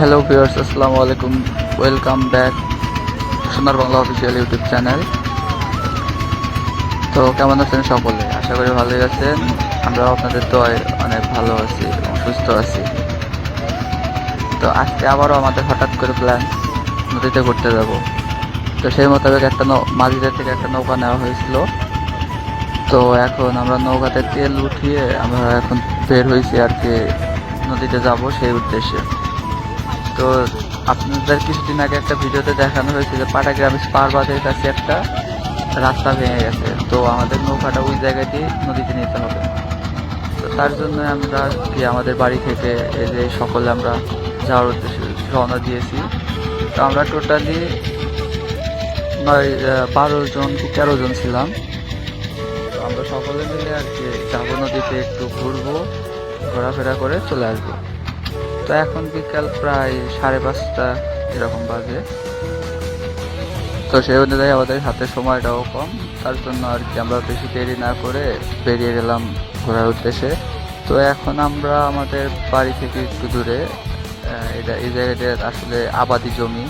Hello viewers আসসালামু আলাইকুম welcome back সোনার বাংলা অফিসিয়াল ইউটিউব চ্যানেল তো কেমন আছেন সকলে? আশা করি ভালোই আছেন। আমরা আপনাদের দয় অনেক ভালো আছি সুস্থ আছি। তো আজকে আবারও আমাদের হঠাৎ করে প্ল্যান নদীতে ঘুরতে যাব। তো সেই মোতাবেক একটা মাঝিদের থেকে একটা নৌকা নেওয়া হয়েছিল। তো এখন আমরা নৌকাতে তেল উঠিয়ে আমরা এখন বের হয়েছি আর কি নদীতে যাব সেই উদ্দেশ্যে। তো আপনাদের কিছুদিন আগে একটা ভিডিওতে দেখানো হয়েছে যে পাটাগ্রাম পারবাদের কাছে একটা রাস্তা ভেঙে গেছে। তো আমাদের নৌকাটা ওই জায়গায় দিয়ে নদীতে নিতে হবে। তো তার জন্য আমরা কি আমাদের বাড়ি থেকে এই যে সকলে আমরা যাওয়ার উদ্দেশ্যে রওনা দিয়েছি। তো আমরা টোটালি নয় বারো জন কি তেরো জন ছিলাম। তো আমরা সকলে মিলে আর কি যাব নদীতে একটু ঘুরবো, ঘোরাফেরা করে চলে আসব। তো এখন বিকাল প্রায় সাড়ে পাঁচটা এরকম বাজে। তো সেই অনুযায়ী আমাদের হাতে সময়টাও কম। তার জন্য আর কি আমরা বেশি দেরি না করে বেরিয়ে গেলাম ঘোরার উদ্দেশ্যে। তো এখন আমরা আমাদের বাড়ি থেকে একটু দূরে এটা এই জায়গাটা আসলে আবাদি জমি।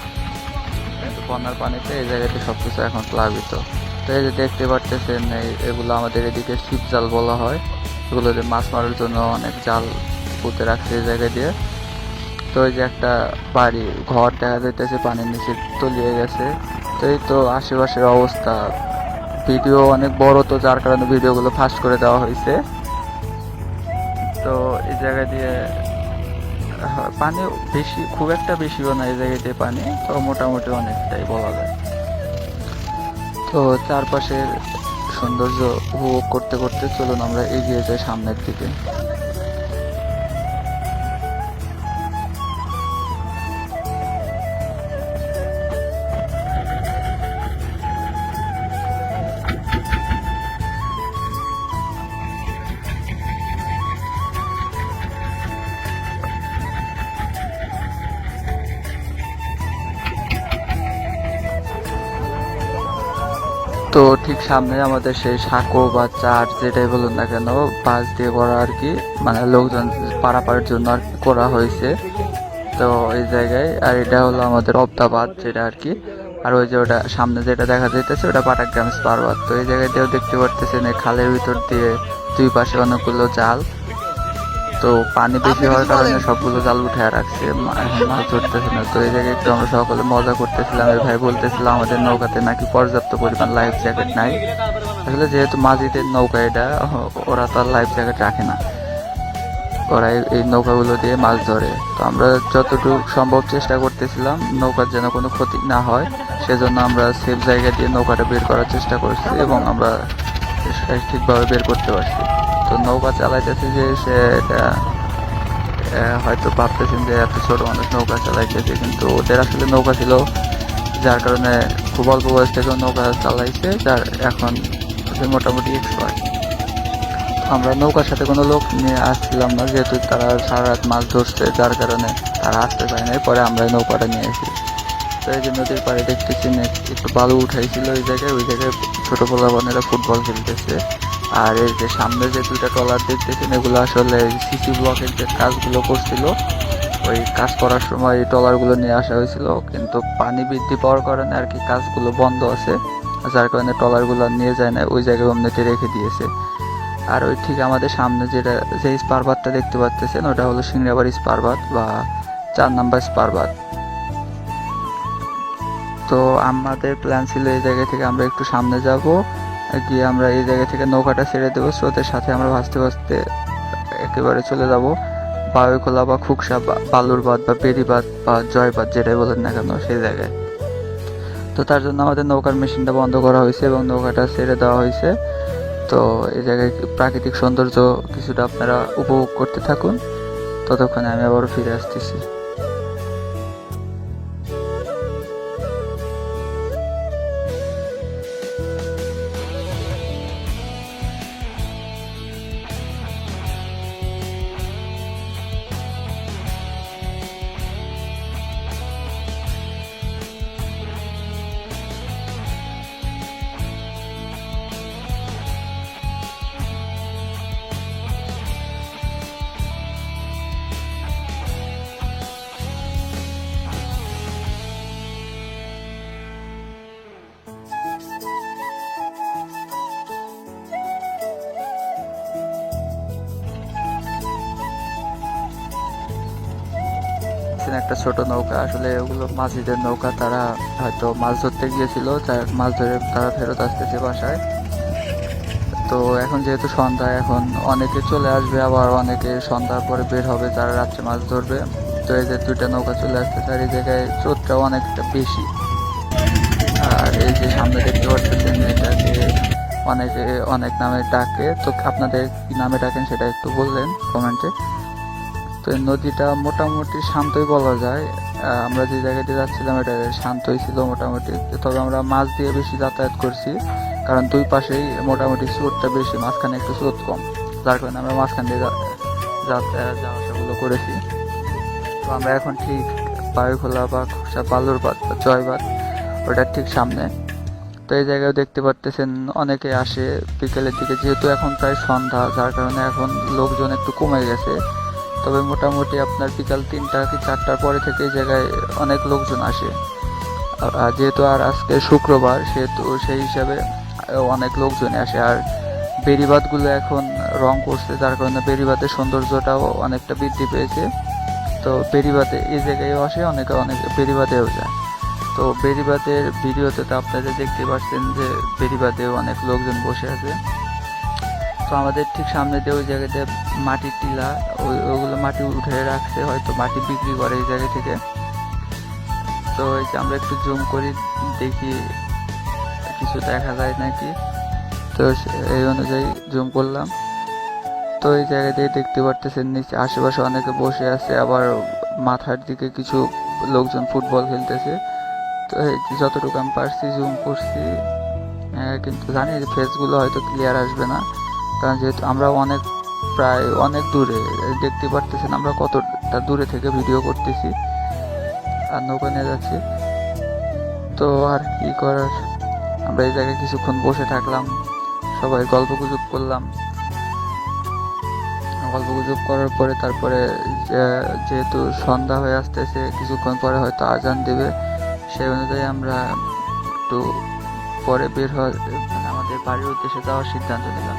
বন্যার পানিতে এই জায়গাতে সব কিছু এখন প্লাবিত। তো এই যে দেখতে পারতেছেন এগুলো আমাদের এদিকে শিপ জাল বলা হয়। এগুলোতে মাছ মারার জন্য অনেক জাল পুঁতে রাখছে এই জায়গা দিয়ে। তো এই যে একটা বাড়ি, ঘর দেখা যাইতেছে, পানির নিচে তলিয়ে গেছে। তো এই তো আশেপাশের অবস্থা। ভিডিও অনেক বড় তো, যার কারণে ভিডিওগুলো ফাস্ট করে দেওয়া হয়েছে তো এই জায়গা দিয়ে পানি বেশি, খুব একটা বেশিও না এই জায়গাতে পানি, তো মোটামুটি অনেকটাই বলা যায়। তো চারপাশের সৌন্দর্য উপভোগ করতে করতে চলুন আমরা এগিয়ে যাই সামনের দিকে। তো ঠিক সামনে আমাদের সেই সাঁকো বা চার যেটাই বলুন না কেন বাস দিয়ে করা আর কি মানে লোকজন পারাপারের জন্য আর করা হয়েছে। তো এই জায়গায়, আর এটা হলো আমাদের অবদাবাদ যেটা আর কি। আর ওই যে ওটা সামনে যেটা দেখা যাইতেছে, ওটা পাটাগ্রাম পার্বত তো এই জায়গাটাও দেখতে পারতেছেন এই খালের ভিতর দিয়ে দুই পাশে অনেকগুলো জাল। তো পানি বেশি হওয়ার কারণে সবগুলো জাল উঠে রাখছে মাছ ধরতেছে না। তো এই জায়গায় একটু আমরা সকলে মজা করতেছিলাম। এই ভাই বলতেছিলাম আমাদের নৌকাতে নাকি পর্যাপ্ত পরিমাণ লাইফ জ্যাকেট নাই। আসলে যেহেতু মাঝিদের নৌকা এটা ওরা তো আর লাইফ জ্যাকেট রাখে না। ওরা এই- এই নৌকাগুলো দিয়ে মাছ ধরে। তো আমরা যতটুকু সম্ভব চেষ্টা করতেছিলাম নৌকার যেন কোনো ক্ষতি না হয় সেজন্য আমরা সেফ জায়গা দিয়ে নৌকাটা বের করার চেষ্টা করছি এবং আমরা ঠিকভাবে বের করতে পারছি। তো নৌকা চালাইতেছে যে সে এটা হয়তো ভাবতেছেন যে এত ছোট মানুষ নৌকা চালাইতেছে, কিন্তু ওদের আসলে নৌকা ছিল, যার কারণে খুব অল্প বয়স থেকে নৌকা চালাইছে, যার এখন মোটামুটি এক্সপার্ট আমরা নৌকার সাথে কোনো লোক নিয়ে আসছিলাম না, যেহেতু তারা সারা রাত মাছ ধরছে, যার কারণে তারা আসতে পারে নাই, পরে আমরা নৌকাটা নিয়ে এসেছি। তো এই যে নদীর পাড়ে দেখতেছি একটু বালু উঠাইছিল ওই জায়গায় ওই জায়গায় ছোট পোলাবানেরা ফুটবল খেলতেছে। আর এই যে সামনে যে দুইটা ট্রলার দেখতেছেন, এগুলো আসলে সিসি ব্লকের যে কাজগুলো করছিল, ওই কাজ করার সময় এই ট্রলারগুলো নিয়ে আসা হয়েছিল। কিন্তু পানি বৃদ্ধি পাওয়ার কারণে আর কি কাজগুলো বন্ধ আছে, যার কারণে ট্রলারগুলো নিয়ে যায় না ওই জায়গায় অমনিতে রেখে দিয়েছে। আর ওই ঠিক আমাদের সামনে যেটা, যে স্পারবাতটা দেখতে পাচ্তেছেন ওটা হলো সিংড়াবাড়ি স্পারবাত বা চার নাম্বার স্পারবাত তো আমাদের প্ল্যান ছিল এই জায়গা থেকে আমরা একটু সামনে যাব গিয়ে আমরা এই জায়গা থেকে নৌকাটা ছেড়ে দেবো, স্রোতের সাথে আমরা ভাসতে ভাসতে একেবারে চলে যাব। বায়ুখোলা বা খুকসা বা বালুরবাদ বা বেরিবাদ বা জয়বাদ, যেটাই বলেন না কেন, সেই জায়গায়। তো তার জন্য আমাদের নৌকার মেশিনটা বন্ধ করা হয়েছে এবং নৌকাটা ছেড়ে দেওয়া হয়েছে। তো এই জায়গায় প্রাকৃতিক সৌন্দর্য কিছুটা আপনারা উপভোগ করতে থাকুন। ততক্ষণে আমি আবারও ফিরে আসতেছি। একটা ছোট নৌকা। আসলে ওগুলো মাঝিদের নৌকা। তারা হয়তো মাছ ধরতে গিয়েছিল তার মাছ ধরে তারা ফেরত আসতেছে বাসায়। তো এখন যেহেতু সন্ধ্যা, এখন অনেকে চলে আসবে, আবার অনেকে সন্ধ্যার পরে বের হবে, তারা রাত্রে মাছ ধরবে। তো এই যে দুইটা নৌকা চলে আসতেছে, আর এই জায়গায় স্রোতটাও অনেকটা বেশি। আর এই যে সামনে দেখতে পাচ্ছেন এটাকে অনেকে অনেক নামে ডাকে। তো আপনাদের কি নামে ডাকেন সেটা একটু বললেন কমেন্টে। তো নদীটা মোটামুটি শান্তই বলা যায়। আমরা যে জায়গাটি যাচ্ছিলাম, এটা শান্তই ছিল মোটামুটি। তবে আমরা মাছ দিয়ে বেশি যাতায়াত করছি, কারণ দুই পাশেই মোটামুটি স্রোতটা বেশি, মাঝখানে একটু স্রোত কম। যার কারণে আমরা মাঝখান দিয়ে যাওয়া আসাগুলো করেছি। তো আমরা এখন ঠিক বায়ুখোলা বা খোসা বালুরবাদ বা জয়বাদ ওটার ঠিক সামনে। তো এই জায়গায় দেখতে পারতেছেন, অনেকে আসে বিকেলের দিকে, যেহেতু এখন প্রায় সন্ধ্যা, যার কারণে এখন লোকজন একটু কমে গেছে। তবে মোটামুটি আপনার বিকাল তিনটা কি চারটার পরে থেকে এই জায়গায় অনেক লোকজন আসে। যেহেতু আর আজকে শুক্রবার, সেহেতু সেই হিসাবে অনেক লোকজন আসে। আর বেড়িবাঁধগুলো এখন রং করছে, যার কারণে বেড়িবাঁধের সৌন্দর্যটাও অনেকটা বৃদ্ধি পেয়েছে। তো বেড়িবাঁধে এই জায়গায়ও আসে, অনেকে অনেক বেড়িবাঁধেও যায়। তো বেড়িবাঁধের ভিডিওতে তো আপনারা দেখতে পাচ্ছেন যে বেড়িবাঁধেও অনেক লোকজন বসে আছে। তো আমাদের ঠিক সামনে দিয়ে ওই জায়গাতে মাটির টিলা, ওই, ওগুলো মাটি উঠে রাখছে হয়তো মাটি বিক্রি করে এই জায়গা থেকে। তো এই যে আমরা একটু জুম করি, দেখি কিছু দেখা যায় নাকি। তো এই অনুযায়ী জুম করলাম। তো এই জায়গাতে দেখতে পারতেছেন নিচে, আশেপাশে অনেকে বসে আছে, আবার মাথার দিকে কিছু লোকজন ফুটবল খেলতেছে। তো যতটুকু আমি পারছি, জুম করছি। কিন্তু জানি যে ফেসগুলো হয়তো ক্লিয়ার আসবে না। কারণ যেহেতু আমরা অনেক প্রায় অনেক দূরে দেখতে পারতেছেন আমরা কতটা দূরে থেকে ভিডিও করতেছি। আর নৌকা নিয়ে যাচ্ছি। তো আর কি করার? আমরা এই জায়গায় কিছুক্ষণ বসে থাকলাম। সবাই গল্প গুজব করলাম। গল্প গুজব করার পরে তারপরে যেহেতু সন্ধ্যা হয়ে আসতেছে, কিছুক্ষণ পরে হয়তো আজান দেবে। সেই অনুযায়ী আমরা একটু পরে বের হওয়ার মানে আমাদের বাড়ির উদ্দেশ্যে যাওয়ার সিদ্ধান্ত নিলাম।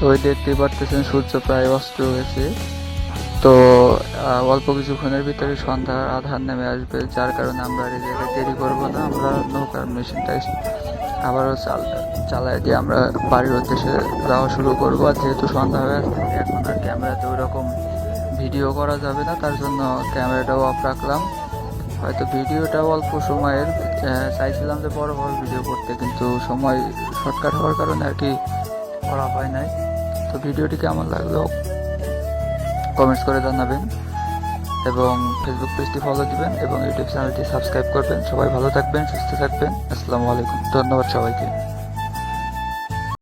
তো ওই দেখতেই পারতেছেন সূর্য প্রায় অস্ত গেছে তো অল্প কিছুক্ষণের ভিতরে সন্ধ্যার আধার নেমে আসবে, যার কারণে আমরা আর এই জায়গায় দেরি করব না। আমরা নৌকার মেশিনটা আবারও চাল চালাই দিয়ে আমরা বাড়ির উদ্দেশ্যে যাওয়া শুরু করব। আর যেহেতু সন্ধ্যা হয়ে এখন আর ক্যামেরাতে ওই রকম ভিডিও করা যাবে না, তার জন্য ক্যামেরাটাও অফ রাখলাম। হয়তো ভিডিওটা অল্প সময়ের চাইছিলাম যে বড় বড় ভিডিও করতে, কিন্তু সময় শর্টকাট হওয়ার কারণে আর কি করা হয় নাই। তো ভিডিওটি কেমন লাগল? কমেন্টস করে জানাবেন এবং ফেসবুক পেজটি ফলো দিবেন এবং ইউটিউব চ্যানেলটি সাবস্ক্রাইব করবেন। সবাই ভালো থাকবেন, সুস্থ থাকবেন। আসসালামু আলাইকুম। ধন্যবাদ সবাইকে।